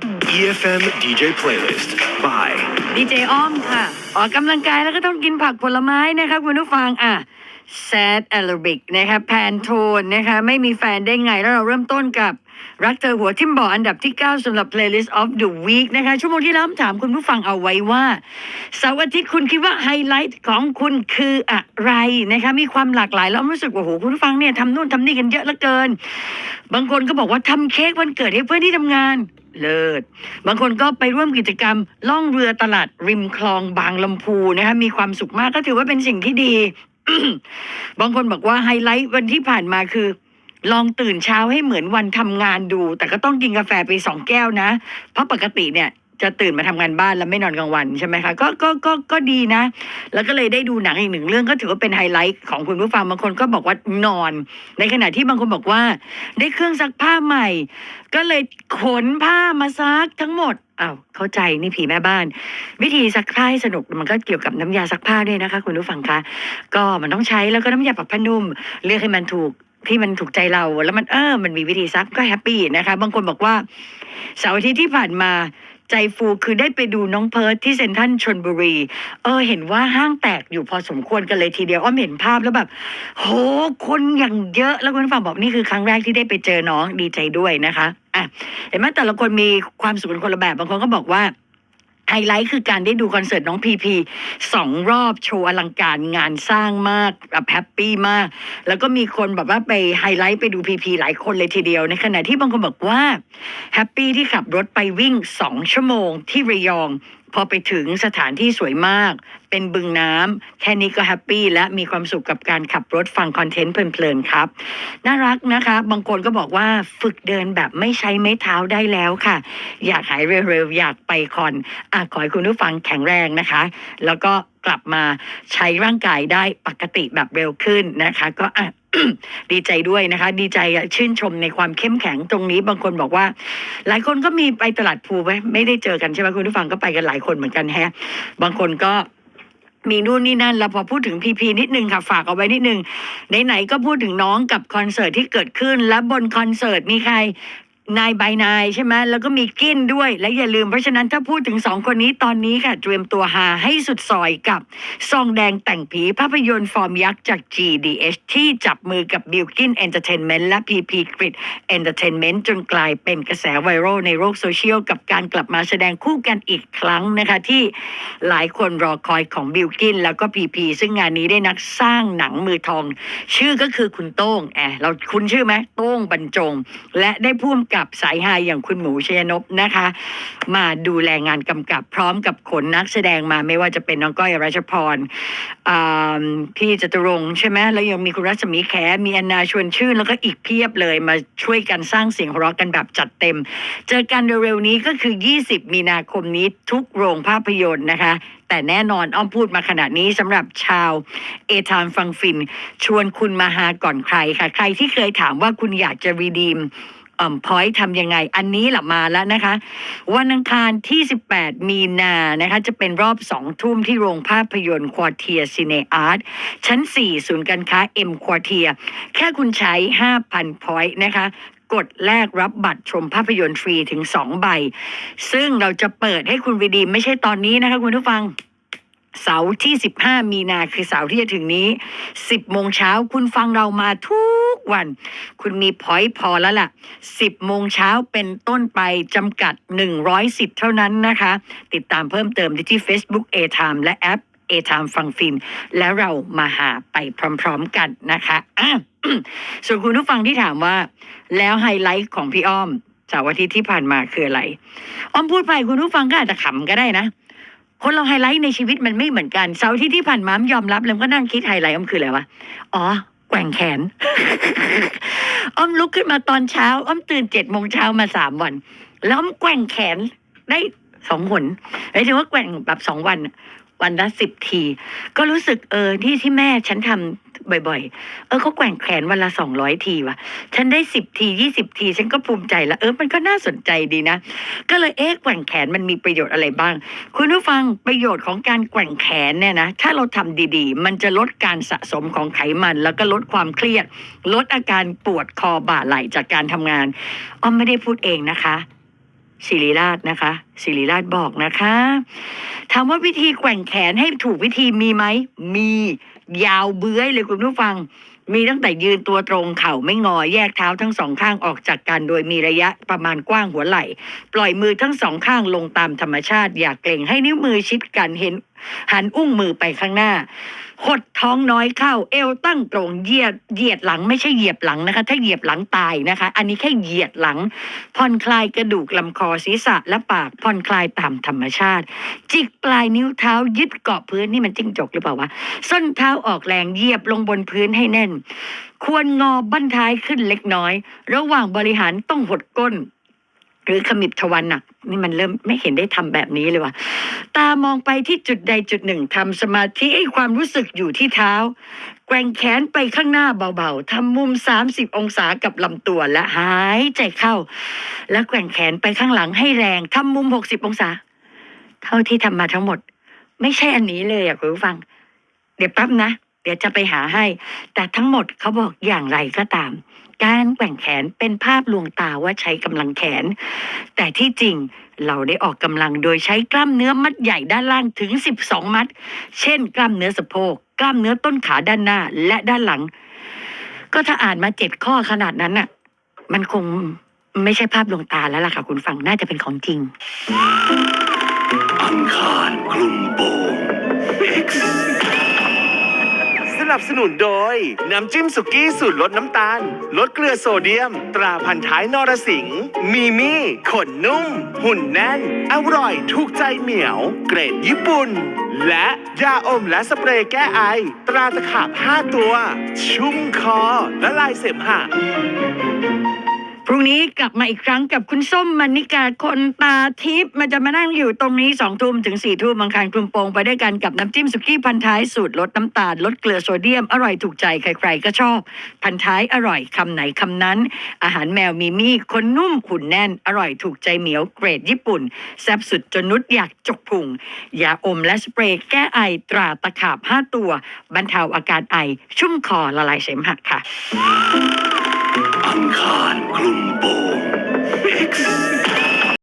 EFM DJ Playlist by ดีเจอ้อมค่ะ ออกกำลังกายแล้วก็ต้องกินผักผลไม้นะคะคุณผู้ฟังอะแซดแอโรบิกนะคะแพนโทนนะคะไม่มีแฟนได้ไงแล้วเราเริ่มต้นกับ รักเธอหัวทิ่มบ่ออันดับที่ 9สำหรับ playlist of the week นะคะ ชั่วโมงที่แล้วถามคุณผู้ฟังเอาไว้ว่าเสาร์อาทิตย์คุณคิดว่าไฮไลท์ของคุณคืออะไรนะคะมีความหลากหลายแล้วรู้สึกว่าโอ้โหคุณผู้ฟังเนี่ยทำนู่นทำนี่กันเยอะเหลือเกิน บางคนก็บอกว่าทำเค้กวันเกิดให้เพื่อนที่ทำงาน เลิศ บางคนก็ไปร่วมกิจกรรม ล่องเรือตลาดริมคลองบางลำพูนะคะมีความสุขมากก็ถือว่าเป็นสิ่งที่ดี บางคนบอกว่าไฮไลท์วันที่ผ่านมาคือ ลองตื่นเช้าให้เหมือนวันทำงานดู แต่ก็ต้องกินกาแฟไปสองแก้วนะ เพราะปกติเนี่ย จะตื่นมาทำงานบ้านแล้วไม่นอนกลางวันใช่ไหมคะก็ก็ก็ก็ดีนะ แล้วก็เลยได้ดูหนังอีกหนึ่งเรื่องก็ถือว่าเป็นไฮไลท์ของคุณผู้ฟังบางคนก็บอกว่านอน ในขณะที่บางคนบอกว่า ได้เครื่องซักผ้าใหม่ ก็เลยขนผ้ามาซักทั้งหมดอ้าวเข้าใจนี่ผีแม่บ้าน วิธีซักผ้าให้สนุกมันก็เกี่ยวกับน้ำยาซักผ้าด้วยนะคะ คุณผู้ฟังคะก็มันต้องใช้แล้วก็น้ำยาปรับผ้านุ่มเลือกให้มันถูกที่มันถูกใจเราแล้วมันเออ มันมีวิธีซักก็แฮปปี้นะคะ บางคนบอกว่าเสาร์อาทิตย์ที่ผ่านมา ใจฟูคือได้ไปดูน้องเพิร์ทที่เซนทัลชนบุรี เออเห็นว่าห้างแตกอยู่พอสมควรกันเลยทีเดียวอ้อมเห็นภาพแล้วแบบ โหคนอย่างเยอะแล้วคุณผู้ฟังบอกนี่คือครั้งแรกที่ได้ไปเจอน้องดีใจด้วยนะคะอะเห็นไหมแต่ละคนมีความสุขกันคนละแบบบางคนก็บอกว่า ไฮไลท์คือการได้ดูคอนเสิร์ตน้องพีพีสองรอบโชว์อลังการงานสร้างมากแบบแฮปปี้มาก แล้วก็มีคนแบบว่าไปไฮไลท์ไปดูพีพีหลายคนเลยทีเดียว ในขณะที่บางคนบอกว่าแฮปปี้ที่ขับรถไปวิ่งสองชั่วโมงที่ระยอง พอไปถึงสถานที่สวยมาก เป็นบึงน้ำแค่นี้ก็แฮปปี้และมีความสุขกับการขับรถฟังคอนเทนต์เพลินๆครับ น่ารักนะคะ บางคนก็บอกว่าฝึกเดินแบบไม่ใช้ไม้เท้าได้แล้วค่ะ อยากหายเร็วๆ อยากไปคอนอะขอให้คุณผู้ฟังแข็งแรงนะคะ แล้วก็กลับมาใช้ร่างกายได้ปกติแบบเร็วขึ้นนะคะ ก็อะ ดีใจด้วยนะคะ ดีใจชื่นชมในความเข้มแข็งตรงนี้บางคนบอกว่า หลายคนก็มีไปตลาดภูไว้ไม่ได้เจอกันใช่ไหมคุณผู้ฟังก็ไปกันหลายคนเหมือนกันแฮะ บางคนก็มีนู่นนี่นั่นแล้วพอพูดถึงพีพีนิดนึงค่ะ ฝากเอาไว้นิดนึงไหนๆก็พูดถึงน้องกับคอนเสิร์ตที่เกิดขึ้น และบนคอนเสิร์ตมีใคร นายบายนายใช่ไหมแล้วก็มีกินด้วย และอย่าลืมเพราะฉะนั้นถ้าพูดถึงสองคนนี้ตอนนี้ค่ะ เตรียมตัวหาให้สุดซอยกับซองแดงแต่งผีภาพยนตร์ฟอร์มยักษ์จาก GDH ที่จับมือกับบิลกินเอนเตอร์เทนเมนต์และ PP Grid Entertainment จนกลายเป็นกระแสไวรัลในโลกโซเชียล กับการกลับมาแสดงคู่กันอีกครั้งนะคะ ที่หลายคนรอคอยของบิลกินแล้วก็ PP ซึ่งงานนี้ได้นักสร้างหนังมือทอง ชื่อก็คือคุณโต้งแอเราคุณชื่อไหมโต้งบรรจง และได้พ่วมกับสายฮาอย่างคุณหมูชยนพนะคะ มาดูแลงานกำกับพร้อมกับขนนักแสดงมาไม่ว่าจะเป็นน้องก้อยรัชพรพี่จตุรงใช่ไหมแล้วยังมีคุณรัศมีแขมีแอนนาชวนชื่น แล้วก็อีกเพียบเลยมาช่วยกันสร้างเสียงหัวเราะกันแบบจัดเต็ม เจอกันเร็วๆนี้ก็คือ 20 มีนาคมนี้ทุกโรงภาพยนตร์นะคะ แต่แน่นอนอ้อมพูดมาขนาดนี้สำหรับชาวเอทามฟังฟิน ชวนคุณมาหาก่อนใครค่ะ ใครที่เคยถามว่าคุณอยากจะรีดีม อ่อมพอยทำยังไง อันนี้แหละมาแล้วนะคะ วันอังคารที่ 18 มีนานะคะ จะเป็นรอบสองทุ่มที่โรงภาพยนตร์ควอเทียซีเนอาร์ตชั้น 4 ศูนย์การค้าเอ็มควอเทียแค่คุณใช้ 5,000 พอยต์นะคะกดแลกรับบัตรชมภาพยนตร์ฟรีถึง 2 ใบ ซึ่งเราจะเปิดให้คุณรีดีไม่ใช่ตอนนี้นะคะคุณผู้ฟังเสาร์ที่ 15 มีนาคือเสาร์ที่จะถึงนี้ 10 โมงเช้าคุณฟังเรามาทุก วัน คุณมีพอยต์พอแล้วล่ะ 10 โมงเช้าเป็นต้นไปจำกัด100สิทธิ์เท่านั้นนะคะ ติดตามเพิ่มเติมได้ที่ Facebook A Time และแอป A Time ฟังฟินแล้วเรามาหาไปพร้อมๆกันนะคะอะส่วนคุณผู้ฟังที่ถามว่า แล้วไฮไลท์ของพี่อ้อมจากวันอาทิตย์ที่ผ่านมาคืออะไร อ้อมพูดไปคุณผู้ฟังก็อาจจะขำก็ได้นะ คนเราไฮไลท์ในชีวิตมันไม่เหมือนกัน เสาร์อาที่ที่ผ่านมาอ้อมยอมรับเลยก็นั่งคิดไฮไลท์อ้อมคืออะไรวะ อ๋อ แกว่งแขน อ้อมลุกขึ้นมาตอนเช้า อ้อมตื่นเจ็ดโมงเช้ามาสามวัน แล้วอ้อมแกว่งแขนได้สองหนหมายถึงว่าแกว่งแบบสองวัน วันละสิบที ก็รู้สึกเออที่ที่แม่ฉันทำ บ่อยๆ เออเขาแกว่งแขนวันละสองร้อยทีว่ะ ฉันได้สิบทียี่สิบที ฉันก็ภูมิใจล้วเออ มันก็น่าสนใจดีนะ ก็เลยเอ๊ะแกว่งแขนมันมีประโยชน์อะไรบ้าง คุณผู้ฟังประโยชน์ของการแกว่งแขนเนี่ยนะ ถ้าเราทำดีๆ มันจะลดการสะสมของไขมัน แล้วก็ลดความเครียด ลดอาการปวดคอบ่าไหล่จากการทำงาน อ้อมไม่ได้พูดเองนะคะศิริราชนะคะศิริราชบอกนะคะถามว่าวิธีแกว่งแขนให้ถูกวิธีมีไหม มี ยาวเบื้อยเลยคุณผู้ฟัง มีตั้งแต่ยืนตัวตรงเข่าไม่งอแยกเท้าทั้งสองข้างออกจากกัน โดยมีระยะประมาณกว้างหัวไหล่ ปล่อยมือทั้งสองข้างลงตามธรรมชาติ อย่าเกรงให้นิ้วมือชิดกันเห็น หันอุ้งมือไปข้างหน้า หดท้องน้อยเข้า เอวตั้งตรงเหยียดเหยียดหลังไม่ใช่เหยียบหลังนะคะ ถ้าเหยียบหลังตายนะคะ อันนี้แค่เหยียดหลัง ผ่อนคลายกระดูกลำคอศีรษะและปากผ่อนคลายตามธรรมชาติ จิกปลายนิ้วเท้ายึดเกาะพื้นนี่มันจิ้งจกหรือเปล่าวะส้นเท้าออกแรงเหยียบลงบนพื้นให้แน่น ควรงอบั้นท้ายขึ้นเล็กน้อย ระหว่างบริหารต้องหดก้น หรือขมิบทวันหนักนี่มันเริ่มไม่เห็นได้ทำแบบนี้เลยว่ะตามองไปที่จุดใดจุดหนึ่งทำสมาธิให้ความรู้สึกอยู่ที่เท้า แกว่งแขนไปข้างหน้าเบาๆทำมุม 30 องศากับลำตัวและหายใจเข้า แล้วแกว่งแขนไปข้างหลังให้แรงทำมุม 60 องศา เท่าที่ทำมาทั้งหมด ไม่ใช่อันนี้เลยอะคุณผู้ฟัง เดี๋ยวแป๊บนะ เดี๋ยวจะไปหาให้ แต่ทั้งหมดเขาบอกอย่างไรก็ตาม การแกว่งแขนเป็นภาพลวงตาว่าใช้กำลังแขน แต่ที่จริงเราได้ออกกำลังโดยใช้กล้ามเนื้อมัดใหญ่ด้านล่างถึง 12 มัด เช่น กล้ามเนื้อสะโพก กล้ามเนื้อต้นขาด้านหน้าและด้านหลัง ก็ถ้าอ่านมาเจ็ดข้อขนาดนั้นน่ะ มันคงไม่ใช่ภาพลวงตาแล้วล่ะค่ะ คุณฟังน่าจะเป็นของจริง อังคารคลุมโปง นับสนุนโดย น้ำจิ้มสุกี้สูตรลดน้ำตาล ลดเกลือโซเดียม ตราพันท้ายนรสิงห์มีมี่ขนนุ่ม หุ่นแน่น อร่อยถูกใจเหมียว เกรดญี่ปุ่น และยาอมและสเปรย์แก้ไอ ตราตะขาบ5ตัว ชุ่มคอและลายเสมหะ พรุ่งนี้กลับมาอีกครั้งกับคุณส้มมณิกาคนตาทิพย์มันจะมานั่งอยู่ตรงนี้สองทุ่มถึงสี่ทุ่มบางคารคลุมโปงไปด้วยกันกับน้ำจิ้มสุกี้พันท้ายสูตรลดน้ำตาลลดเกลือโซเดียมอร่อยถูกใจใครๆก็ชอบ พันท้ายอร่อยคำไหนคำนั้น อาหารแมวมีมี่คนนุ่มขุนแน่น อร่อยถูกใจเหมียวเกรดญี่ปุ่นแซ่บสุดจนนุดอยากจกพุงยาอมและสเปรย์แก้ไอตราตะขาบ5ตัวบรรเทาอาการไอชุ่มคอละลายเสมหะค่ะ อังคารคลุมโปง X